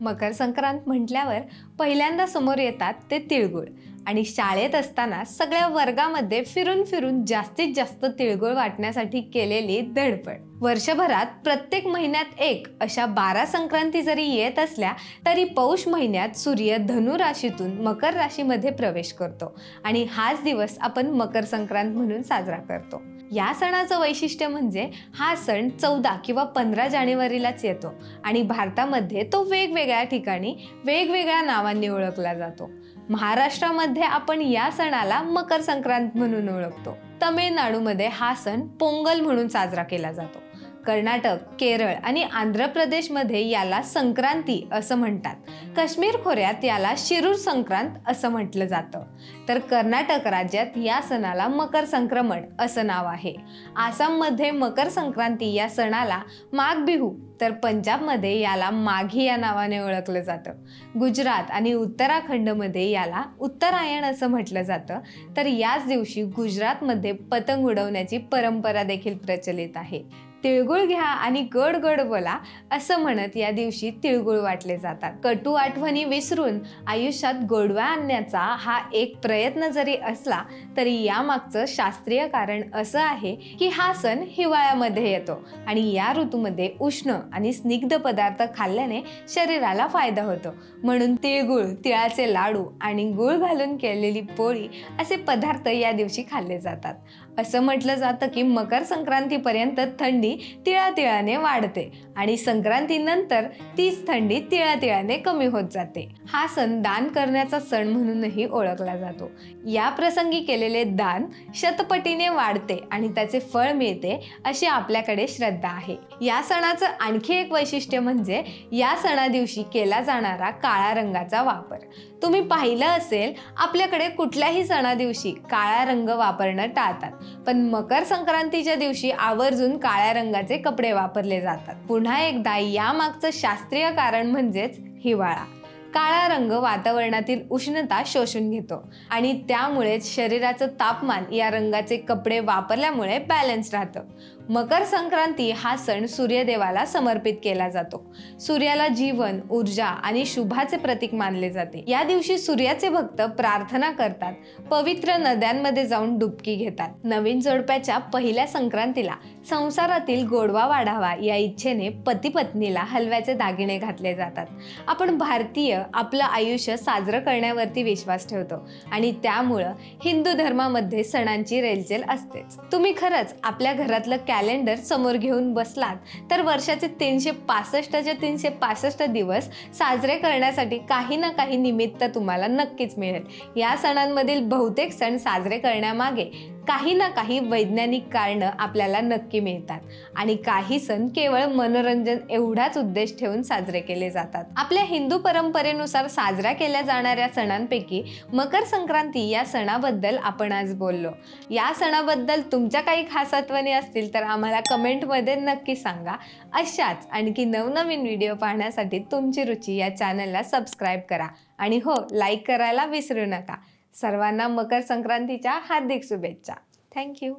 मकर संक्रांत म्हटल्यावर पहिल्यांदा समोर येतात ते तिळगुळ. आणि शाळेत असताना सगळ्या वर्गामध्ये फिरून फिरून जास्तीत जास्त तिळगुळ वाटण्यासाठी केलेली धडपड. वर्षभरात प्रत्येक महिन्यात एक अशा बारा संक्रांती जरी येत असल्या तरी पौष महिन्यात सूर्य धनु राशीतून मकर राशीमध्ये प्रवेश करतो. आणि हाच दिवस आपण मकर संक्रांत म्हणून साजरा करतो. या सणाचं वैशिष्ट्य म्हणजे हा सण चौदा किंवा पंधरा जानेवारीलाच येतो आणि भारतामध्ये तो वेगवेगळ्या ठिकाणी वेगवेगळ्या नावांनी ओळखला जातो. महाराष्ट्रामध्ये आपण या सणाला मकर संक्रांत म्हणून ओळखतो. तमिळनाडूमध्ये हा सण पोंगल म्हणून साजरा केला जातो. कर्नाटक केरळ आणि आंध्र प्रदेशमध्ये याला संक्रांती असं म्हणतात. काश्मीर खोऱ्यात याला शिरूर संक्रांत असं म्हटलं जातं. तर कर्नाटक राज्यात या सणाला मकर संक्रमण असं नाव आहे. आसाममध्ये मकर संक्रांती या सणाला माघ बिहू तर पंजाबमध्ये याला माघी या नावाने ओळखलं जातं. गुजरात आणि उत्तराखंडमध्ये याला उत्तरायण असं म्हटलं जातं. तर याच दिवशी गुजरातमध्ये पतंग उडवण्याची परंपरा देखील प्रचलित आहे. तिळगुळ घ्या आणि गड गड बोला असं म्हणत या दिवशी तिळगुळ वाटले जातात. कटू आठवणी विसरून आयुष्यात गोडवा आणण्याचा हा एक प्रयत्न जरी असला तरी यामागचं शास्त्रीय कारण असं आहे की हा सण हिवाळ्यामध्ये येतो आणि या ऋतूमध्ये उष्ण आणि स्निग्ध पदार्थ खाल्ल्याने शरीराला फायदा होतो. म्हणून तिळगुळ तिळाचे लाडू आणि गुळ घालून केलेली पोळी असे पदार्थ या दिवशी खाल्ले जातात. असं म्हटलं जातं की मकर संक्रांतीपर्यंत थंडी तिळातिळाने वाढते आणि संक्रांतीनंतर तीच थंडी तिळातिळाने कमी होत जाते. हा सण दान करण्याचा सण म्हणूनही ओळखला जातो. या प्रसंगी केलेले दान शतपटीने वाढते आणि त्याचे फळ मिळते अशी आपल्याकडे श्रद्धा आहे. या सणाचं आणखी एक वैशिष्ट्य म्हणजे या सणादिवशी केला जाणारा काळा रंगाचा वापर. तुम्ही पाहिलं असेल आपल्याकडे कुठल्याही सणादिवशी काळा रंग वापरणं टाळतात. पण मकर संक्रांतीच्या दिवशी आवर्जून काळ्या रंगाचे कपडे वापरले जातात. पुन्हा एकदा यामागचं शास्त्रीय कारण म्हणजेच हिवाळा. काळा रंग वातावरणातील उष्णता शोषून घेतो. आणि त्यामुळेच शरीराचं तापमान या रंगाचे कपडे वापरल्यामुळे बॅलन्स राहतं. मकर संक्रांती हा सण सूर्यदेवाला समर्पित केला जातो. सूर्याला जीवन ऊर्जा आणि शुभाचे प्रतीक मानले जाते. या दिवशी सूर्याचे भक्त प्रार्थना करतात. पवित्र नद्यांमध्ये जाऊन डुबकी घेतात. नवीन जोडप्याच्या पहिल्या संक्रांतीला संसारातील गोडवा वाढावा या इच्छेने पती पत्नीला हलव्याचे दागिने घातले जातात. आपण भारतीय आपलं आयुष्य साजरं करण्यावरती विश्वास ठेवतो आणि त्यामुळं हिंदू धर्मामध्ये सणांची रेलचेल असतेच. तुम्ही खरंच आपल्या घरातलं कॅलेंडर समोर घेऊन बसलात तर वर्षाचे तीनशे पासष्टचे तीनशे पासष्ट दिवस साजरे करण्यासाठी काही ना काही निमित्त तुम्हाला नक्कीच मिळेल. या सणांमधील बहुतेक सण साजरे करण्यामागे काही ना काही वैज्ञानिक कारणं आपल्याला नक्की मिळतात. आणि काही सण केवळ मनोरंजन एवढाच उद्देश ठेवून साजरे केले जातात. आपल्या हिंदू परंपरेनुसार साजरा केल्या जाणाऱ्या सणांपैकी मकर संक्रांती या सणाबद्दल आपण आज बोललो. या सणाबद्दल तुमच्या काही खास आठवणी असतील तर आम्हाला कमेंटमध्ये नक्की सांगा. अशाच आणखी नवनवीन व्हिडिओ पाहण्यासाठी तुमची रुची या चॅनलला सबस्क्राईब करा. आणि हो लाईक करायला विसरू नका. सर्वांना मकर संक्रांतीच्या हार्दिक शुभेच्छा. थँक्यू